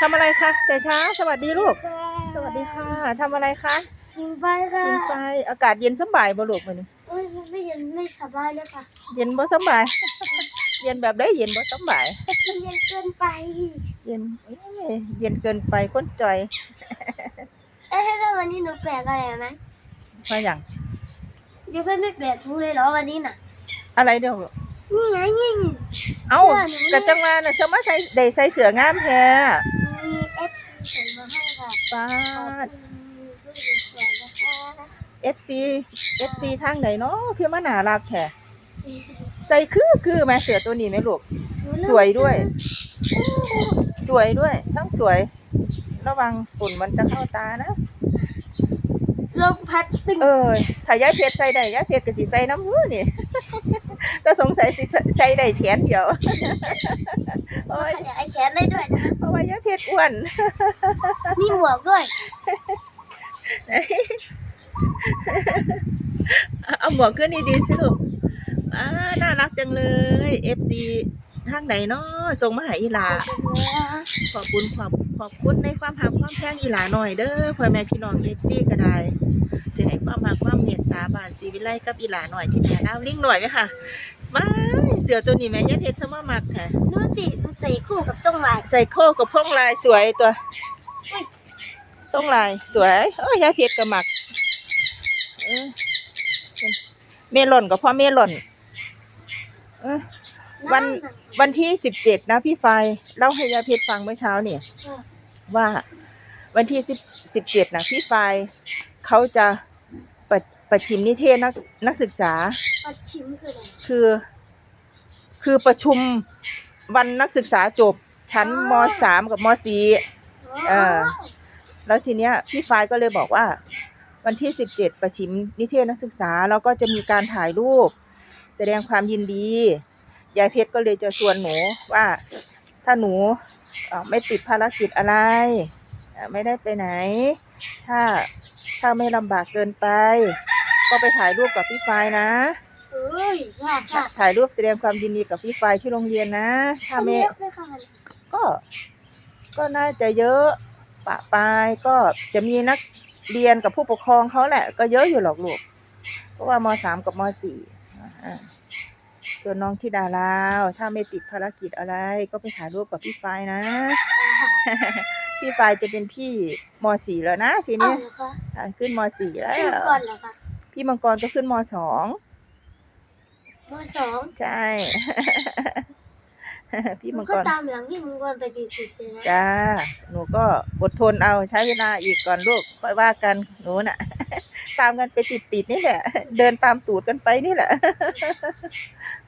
ทำอะไรคะแต่เช้าสวัสดีลูก สวัสดีค่ะทำอะไรคะกินไฟค่ะกินไฟอากาศเย็นสบายบ่ลูกมื้อนี้โอ้ยไม่เย็นไม่สบายเลยค่ะ เย็นบ่สบาย เย็นแบบได้เย็นบ่สบายมันเย็นเกินไป เย็นเอ้ยเย็นเกินไปคนจอย เอ้ยแล้ววันนี้หนูแปลกอะไรไหมมาอย่างเดี๋ยวเพื่อนไม่แปลกหนูเลยเหรอวันนี้น่ะ อะไรเด้อลูกนี่ไงนี่เอ้าเสื้อหนูกะจังว่าน่ะเธอมาใส่ได้ใส่เสื้องามแท้มีเอฟซี ส่งมาให้ค่ะป้าขอบด คุณช่วยสวยๆนะคะ FC FC ทางไหนเนาะคือมาน่ารักแท้ใจคือคือแม่เสือตัวนี้ไหมลูกหนูเริ่มสวยด้วย สวยด้วย ทั้งสวย ระวังฝุ่นมันจะเข้าตานะ ลมพัดตึงเออถ้ายายเพชรใส่ได้ยายเพชรก็สิใส่น้ำมือนี่ แต่สงสัยสิใส่ได้แขนเดียวโอ้ย ขยายแขนได้ด้วยนะคะเพราะว่า ยายเพชรอ้วน มีหมวกด้วย เอาหมวกขึ้นดีๆสิลูกอ่าน่ารักจังเลย FC ทางไหนเนาะส่งมาให้อีหลา ขอบคุณขอบขอบคุณในความหักความแพงอีหลาหน่อยเด้อพ่อแม่พี่น้อง FC ก็ได้จะให้ความหักความเมตตาบ้านศรีวิไลกับอีหลาหน่อยที่แม่ดาวลิงหน่อยไหมค่ะมาเสือตัวนี้แม่ยายเพชรสมมักค่ะนูติหนูใส่คู่กับทรงลายใส่โคกับพ่องลายสวยตัวทรงลายสวยเอ้ยยายเพชรก็มักเออเมลอนกับพ่อเมลอนเออ วันวันที่สิบเจ็ดนะพี่ไฟเล่าให้ยายเพชรฟังเมื่อเช้าเนี่ย ว่าวันที่สิบสิบเจ็ดนะพี่ไฟเขาจะประประชิมนิเทศนักนักศึกษาปัดชิมคืออะไรคือ คือประชุมวันนักศึกษาจบชั้นมสามกับมสี่เออแล้วทีเนี้ยพี่ฟายก็เลยบอกว่า วันที่สิบเจ็ดประชิมนิเทศนักศึกษา แล้วก็จะมีการถ่ายรูป แสดงความยินดี ยายเพชรก็เลยจะชวนหนูว่าถ้าหนูเอ่อไม่ติดภารกิจอะไรเอ่อไม่ได้ไปไหน ถ้าถ้าไม่ลำบากเกินไป ก็ไปถ่ายรูปกับพี่ฟายนะเอ้ยค่ะค่ะถ่ายรูปแสดงความยินดีกับพี่ฟายที่โรงเรียนนะ ถ้าไม่เยอะไหมคะมันก็ก็น่าจะเยอะปะปายก็จะมีนักเรียนกับผู้ปกครองเขาแหละ ก็เยอะอยู่หรอกลูกเพราะว่ามสามกับมสี่อ่า ส่วนน้องที่ดาลาว ถ้าไม่ติดภารกิจอะไร ก็ไปถ่ายรูปกับพี่ฟายนะ พี่ฟายจะเป็นพี่มสี่แล้วนะทีเอานี้เหรอคะอ่าขึ้นมสี่แล้วขึ้นก่อนเหรอคะพี่มังกรก็ขึ้นมสองมสองใช่ พี่มัมันงก็กรตามหลังพี่มังกรไปติดๆเลยนะจ้าหนูก็อดทนเอาใช้เวลาอีกก่อนลูกค่อยว่ากันหนูน่ะ ตามกันไปติดติดๆนี่แหละ เดินตามตูดกันไปนี่แหละ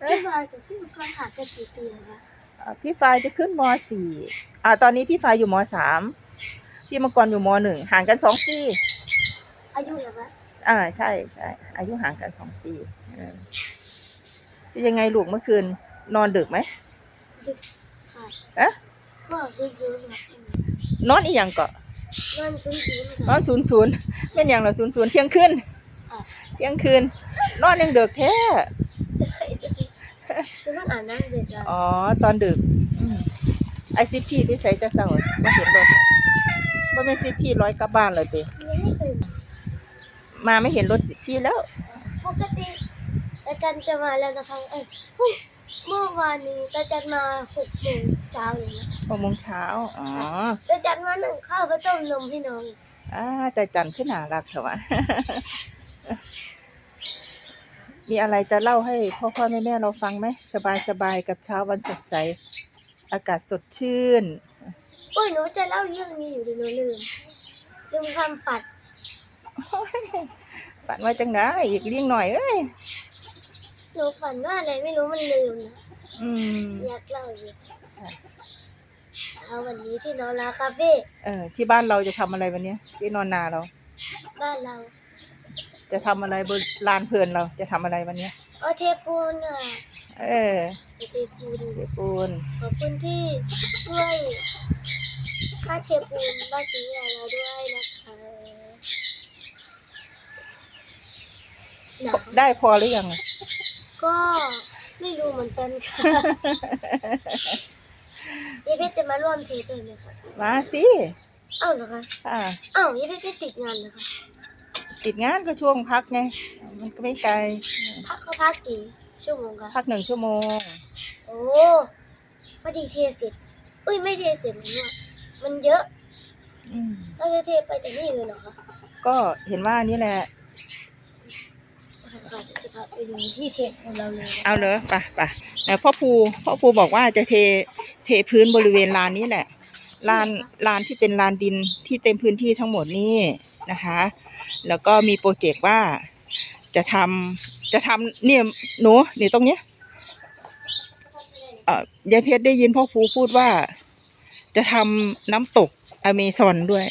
พี่บอยกับพี่มังกรหากันกี่ปีแล้วคะอ่าพี่ฟายจะขึ้นมสี่อ่าตอนนี้พี่ฟายอยู่มสามพี่มังกรอยู่มหนึ่งห่างกันสองปี อายุเหรอคะอ่าใช่ใช่อายุห่างกันสองปีเออเป็นยังไงลูกเมื่อคืน นอนดึกไหมดึกค่ะเอ๊ะก็ซื้อซื้อค่ะนอนอีหยังเกาะเงินซื้อซื้อนอค่ะนศูนย์ศูนย์เป็นอย่างเราศูนย์ศูนย์เที่ยงคืนอะเที่ยงคืนนอนยังดึกแท้คือ เพิ่งอาบน้ำเสร็จแล้วอ๋อ ตอนดึกอืมไอซิพี่ไปใส่แต่เช้าบ่เห็นรถบ่แม่นซิพี่ร้อยกลับบ้านเลยติยังไม่ตื่นมาไม่เห็นรถสิพี่แล้ว ปกติตาจันจะมาแล้วนะคะเอ้ยเฮ้ยเมื่อวานนี้ตาจันมาหกโมงเช้าเลยนะ6โมงเช้า อ๋อตาจันมาหนึ่งข้าวไปต้มนมให้น้องอ่าแต่จันขึ้นน่ารักเถอะวะ มีอะไรจะเล่าให้พ่อพ่อแม่แม่เราฟังไหมสบายสบายๆกับเช้าวันสดใส อากาศสดชื่นโอ้ยหนูจะเล่าเรื่องนี้อยู่ดีหนูลืมลืมคำฝันฝันว่าจังได้อีกเลี้ยงหน่อยเอ้ยหนูฝันว่าอะไรไม่รู้มันลืมนะอืมอยากเล่าอยู่เอาวันนี้ที่นอนลาคาเฟ่เออที่บ้านเราจะทำอะไรวันเนี้ยที่นอนนาเรา บ้านเรา จะทำอะไรบนลานเพลินเราจะทำอะไรวันเนี้ยเอาเทปูนอะเออเอาเทปูน เทปูน ขอบคุณที่ช่วยค่าเทปูนบ้านสีใหญ่เราด้วยนะคะนะได้พอหรือยังอะ ก็ไม่รู้เหมือนกันค่ะยายเพชรจะมาร่วมเทด้วยไหมคะมาสิ เอ้าเหรอคะ อ่า เอ้ายายเพชรจะติดงานเหรอคะ ติดงานก็ช่วงพักไง มันก็ไม่ไกล พักเขาพักกี่ชั่วโมงคะพักหนึ่งชั่วโมง โอ้พอดีเทเสร็จอุ้ยไม่เทเสร็จเลยว่ามันเยอะอืมเราจะเทไปแต่นี่เลยเหรอคะก็เห็นว่านี่แหละ ค่ะจะพาไปดูที่เทของเราเลยนะคะเอาเลยไปไปแต่พ่อภูพ่อภูบอกว่าจะเทเทพื้นบริเวณลานนี้แหละลานลานที่เป็นลานดินที่เต็มพื้นที่ทั้งหมดนี่นะคะ แล้วก็มีโปรเจกต์ว่าจะทำจะทำเนี่ยหนูเนี่ยตรงเนี้ยเอ่อยายเพชรได้ยินพ่อภูพูดว่า จะทำน้ำตกอเมซอนด้วย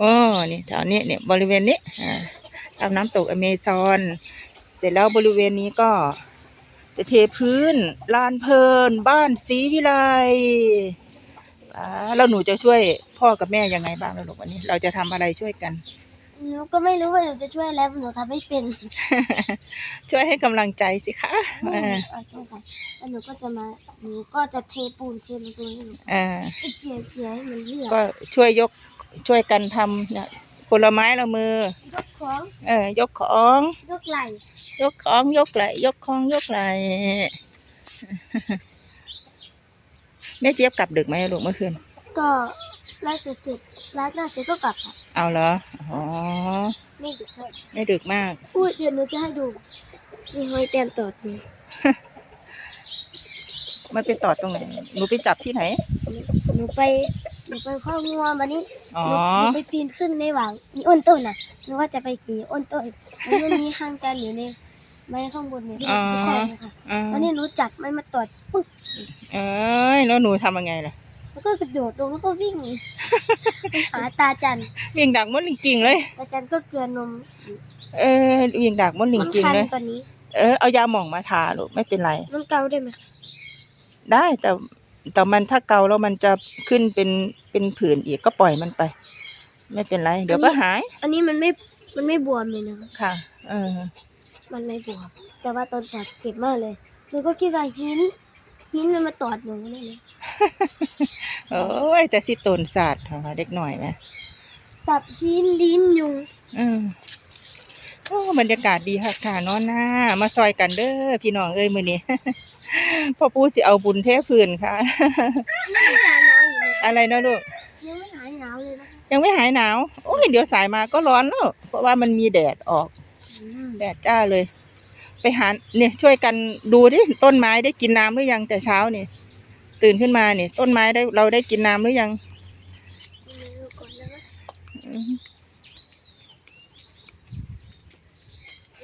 อ๋อนี่แถวนี้เนี่ยบริเวณนี้อ่าทำน้ำตกอเมซอน เสร็จแล้วบริเวณนี้ก็จะเทพื้นลานเพลิน บ้านศรีวิไลแล้วหนูจะช่วยพ่อกับแม่ยังไงบ้างล่ะลูกวันนี้ เราจะทำอะไรช่วยกัน หนูก็ไม่รู้ว่าหนูจะช่วยแล้วหนูทำไม่เป็นช่วยให้กำลังใจสิคะเออ่าอใช่ค่ะแล้วหนูก็จะมาหนูก็จะเทปูนเทลงตรงนี้อ่าไอ้เกลี่ยเกลี่ยให้มันเรียบก็ช่วยยกช่วยกันทำเนี่ยผลไม้ละมือ ยกของเออยกของ ยกไหล่ยกของยกไหลยกของยกไหล แม่เจี๊ยบกลับดึกไหมลูกเมื่อคืนก็ ไล่เสร็จเสร็จไล่หน้าเสร็จก็กลับค่ะเอาเหรอ อ๋อ ไม่ดึกเท่าไหร่ไม่ดึกมาก อุ้ยเดี๋ยวหนูจะให้ดู มีหอยแตมตอดนี่มันไปตอดตรงไหน หนูไปจับที่ไหน หนูไป หนูไปข้องัววันนี้อ๋อ หนูหนูไปปีนขึ้นในหว่างมีอ้นต้นน่ะ หนูว่าจะไปขี่อ้นต้นแล้วมันมีห่างกันอยู่ในไม้ข้างบนเนี่ยที่อ๋อที่คอนะคะอ่าวันนี้หนูจับมันมาตอดปุ๊บเอ้ย แล้วหนูทำยังไงล่ะ แล้วก็กระโดดลงแล้วก็วิ่งไปหาตาจันวิ่งดักมดลิงกิ่งเลย ตาจันก็เกลือนมเออวิ่งดักมดลิงมันกิ่งคันเลย ตอนนี้ เออเอายาหม่องมาทาลูกไม่เป็นไร มันเกาได้ไหมคะได้แต่แต่มันถ้าเกาแล้วมันจะขึ้นเป็นเป็นผื่นอีกก็ปล่อยมันไป ไม่เป็นไร เดี๋ยวก็หาย อันนี้มันไม่มันไม่บวมเลยนะคะค่ะ เออ มันไม่บวมแต่ว่าตอนตอดเจ็บมากเลยหนูก็คิดว่าหิน หินมันมาตอดหนูนี่เลยโอ้ยแต่สิตนศาสตร์เด็กหน่อยนะตับหินลิ้นยุงอืมโอ้บรรยากาศดีค่ะค่ะนอนหน้ามาซอยกันเด้อพี่น้องเอ้ยมื้อนี้พ่อปู่สิเอาบุญเทพื้นค่ะยังไม่หายหนาวอยู่เลยอะไรเนาะลูกยังไม่หายหนาวเลยนะคะยังไม่หายหนาว โอ้ยเดี๋ยวสายมาก็ร้อนแล้ว เพราะว่ามันมีแดดออกอืมแดดจ้าเลย ไปหาเนี่ยช่วยกันดูดิต้นไม้ได้กินน้ำหรือยังแต่เช้านี่ตื่นขึ้นมาเนี่ยต้นไม้ได้เราได้กินน้ำหรือยังดูก่อนนะคะอืม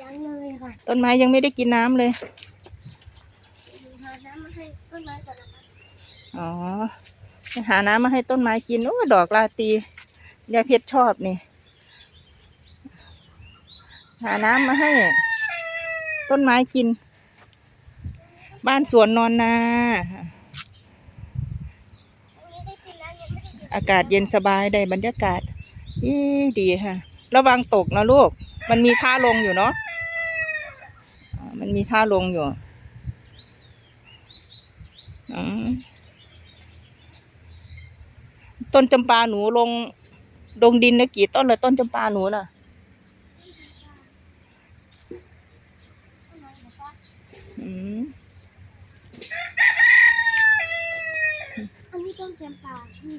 ยังเลยค่ะต้นไม้ยังไม่ได้กินน้ำเลยหาน้ำมาให้ต้นไม้ก่อนนะคะอ๋อไปหาน้ำมาให้ต้นไม้กินโอ้ยดอกลาตียายเพชรชอบนี่ หาน้ำมาให้ ต้นไม้กิน บ้านสวนนอนนาตรงนี้ได้กินแล้วยังไม่ได้กินอากาศเย็นสบายได้บรรยากาศอีดีค่ะ ระวังตกนะลูก มันมีท่าลงอยู่เนาะอ่ามันมีท่าลงอยู่อืมต้นจำปาหนูลง ลงดินนะกี่ต้นเลยต้นจำปาหนูน่ะ ต้นไม้นะคะ อืม อั นนี้ต้นแซมปามี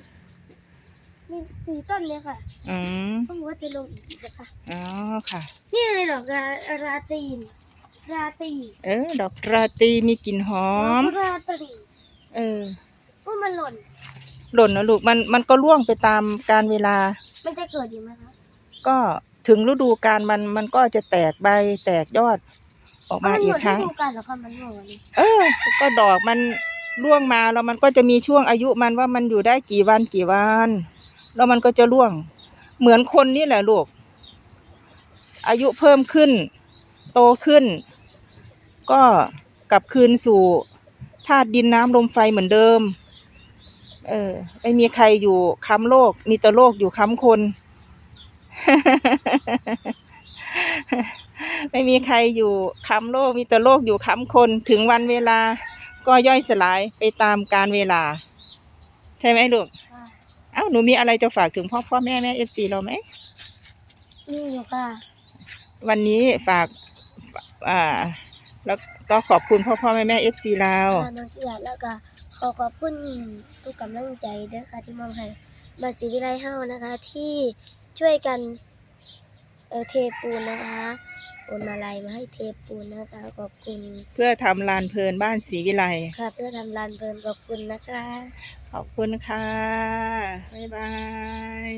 มีสี่ต้นเลยค่ะอืมต้องว่าจะลงอีกนะคะอ๋อค่ะ นี่เลยดอกราราตรีนราตรีเออ ดอกราตรีมีกลิ่นหอมดอกราตรีเออว่ามันหล่น หล่นนะลูกมันมันก็ร่วงไปตามการเวลา มันจะเกิดอยู่ไหมคะก็ถึงฤดูกาลมันมันก็จะแตกใบแตกยอด ออกมาอีกครั้ง มันหมดฤดูกาลเหรอคะมันหมดวันนี้เออ ก็ดอกมัน ร่วงมาแล้วมันก็จะมีช่วงอายุมันว่ามันอยู่ได้กี่วันกี่วันแล้วมันก็จะร่วง เหมือนคนนี่แหละลูก อายุเพิ่มขึ้น โตขึ้น ก็กลับคืนสู่ธาตุดินน้ำลมไฟเหมือนเดิม เออไม่มีใครอยู่ค้ำโลก มีแต่โลกอยู่ค้ำคน ไม่มีใครอยู่ค้ำโลก มีแต่โลกอยู่ค้ำคน ถึงวันเวลา ก็ย่อยสลายไปตามการเวลา ใช่ไหมลูกค่ะเอ้าหนูมีอะไรจะฝากถึงพ่อพ่อแม่แม่เอฟซีเราไหมนี่อยู่ค่ะ วันนี้ฝาก อ่า แล้วก็ขอบคุณพ่อพ่อแม่แม่เอฟซีเราค่ะน้องเกียรติแล้วก็ขอขอบคุณทุกกำลังใจเด้อค่ะ ที่มอบให้มาศรีวิไลเฮานะคะ ที่ช่วยกัน เออเทปูนนะคะ โอนมาลัยมาให้เทปูนนะคะ ขอบคุณเพื่อทำลานเพลินบ้านศรีวิไลค่ะเพื่อทำลานเพลินขอบคุณนะคะ ขอบคุณค่ะ บ๊ายบาย